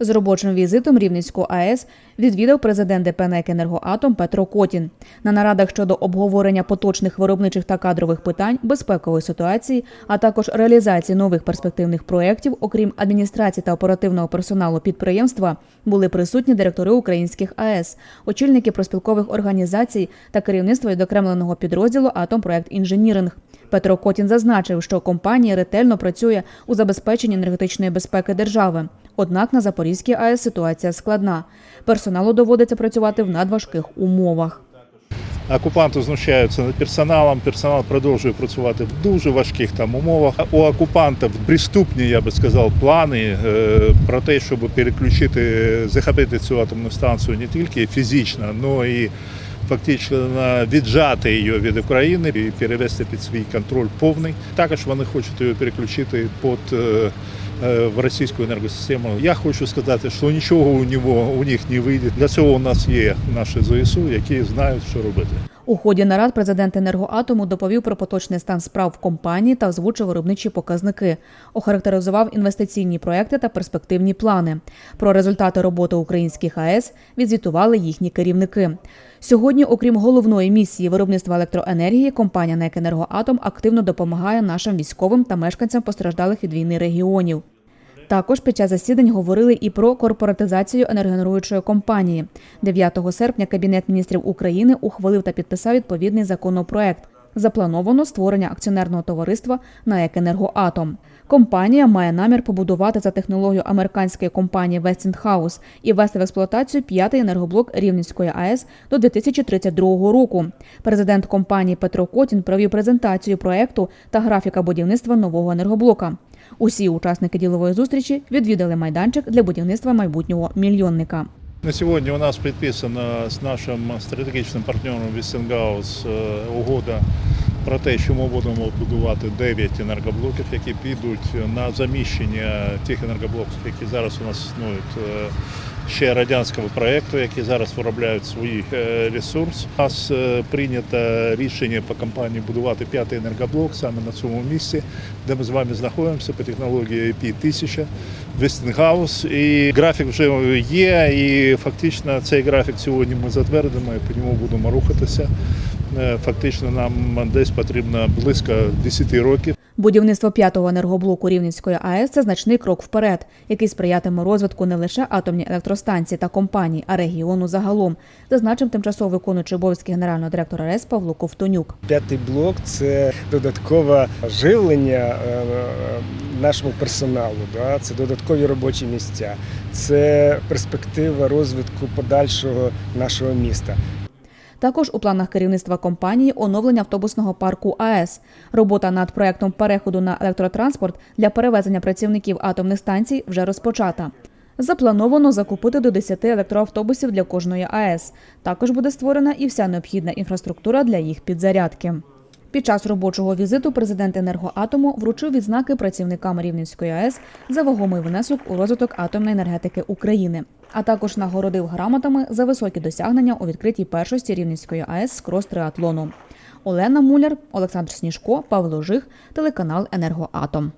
З робочим візитом Рівненську АЕС відвідав президент ДП «НЕК «Енергоатом» Петро Котін. На нарадах щодо обговорення поточних виробничих та кадрових питань, безпекової ситуації, а також реалізації нових перспективних проєктів, окрім адміністрації та оперативного персоналу підприємства, були присутні директори українських АЕС, очільники проспілкових організацій та керівництво відокремленого підрозділу «Атомпроект Інженіринг». Петро Котін зазначив, що компанія ретельно працює у забезпеченні енергетичної безпеки держави. Однак на Запорізькій АЕС ситуація складна. Персоналу доводиться працювати в надважких умовах. Окупанти знущаються над персоналом. Персонал продовжує працювати в дуже важких там умовах. У окупантів приступні, я би сказав, плани е, про те, щоб переключити, захопити цю атомну станцію не тільки фізично, але і фактично віджати її від України і перевести під свій контроль повний. Також вони хочуть її переключити під е, е, в російську енергосистему. Я хочу сказати, що нічого у нього у них не вийде. Для цього у нас є наші ЗСУ, які знають, що робити. У ході нарад президент енергоатому доповів про поточний стан справ в компанії та озвучив виробничі показники. Охарактеризував інвестиційні проекти та перспективні плани. Про результати роботи українських АЕС відзвітували їхні керівники. Сьогодні, окрім головної місії виробництва електроенергії, компанія НЕК «Енергоатом» активно допомагає нашим військовим та мешканцям постраждалих від війни регіонів. Також під час засідань говорили і про корпоратизацію енергогенеруючої компанії. 9 серпня Кабінет міністрів України ухвалив та підписав відповідний законопроект. Заплановано створення акціонерного товариства на «Екенергоатом». Компанія має намір побудувати за технологією американської компанії Westinghouse і ввести в експлуатацію п'ятий енергоблок Рівненської АЕС до 2032 року. Президент компанії Петро Котін провів презентацію проекту та графіка будівництва нового енергоблока. Усі учасники ділової зустрічі відвідали майданчик для будівництва майбутнього мільйонника. На сьогодні у нас підписана з нашим стратегічним партнером е, угода про те, що ми будемо будувати 9 енергоблоків, які підуть на заміщення тих енергоблоків, які зараз у нас існують е, ще радянського проєкту, які зараз виробляють свій е, ресурс. У нас е, прийнято рішення по компанії будувати п'ятий енергоблок саме на цьому місці, де ми з вами знаходимося по технології IP-1000. Westinghouse. І графік вже є, і фактично цей графік сьогодні ми затвердимо і по ньому будемо рухатися. Е, Фактично нам десь потрібно близько 10 років. Будівництво п'ятого енергоблоку Рівненської АЕС це значний крок вперед, який сприятиме розвитку не лише атомні електростанції та компаній, а регіону загалом, зазначив тимчасово виконуючий обов'язки генерального директора РЕС Павло Ковтонюк. П'ятий блок це додаткове живлення е, нашому персоналу. Да? Це додаткові робочі місця, це перспектива розвитку подальшого нашого міста. Також у планах керівництва компанії оновлення автобусного парку АЕС. Робота над проектом переходу на електротранспорт для перевезення працівників атомних станцій вже розпочата. Заплановано закупити до 10 електроавтобусів для кожної АЕС. Також буде створена і вся необхідна інфраструктура для їх підзарядки. Під час робочого візиту президент енергоатому вручив відзнаки працівникам Рівненської АЕС за вагомий внесок у розвиток атомної енергетики України, а також нагородив грамотами за високі досягнення у відкритій першості Рівненської АЕС з крос-триатлону. Олена Муляр, Олександр Сніжко, Павло Жих, телеканал Енергоатом.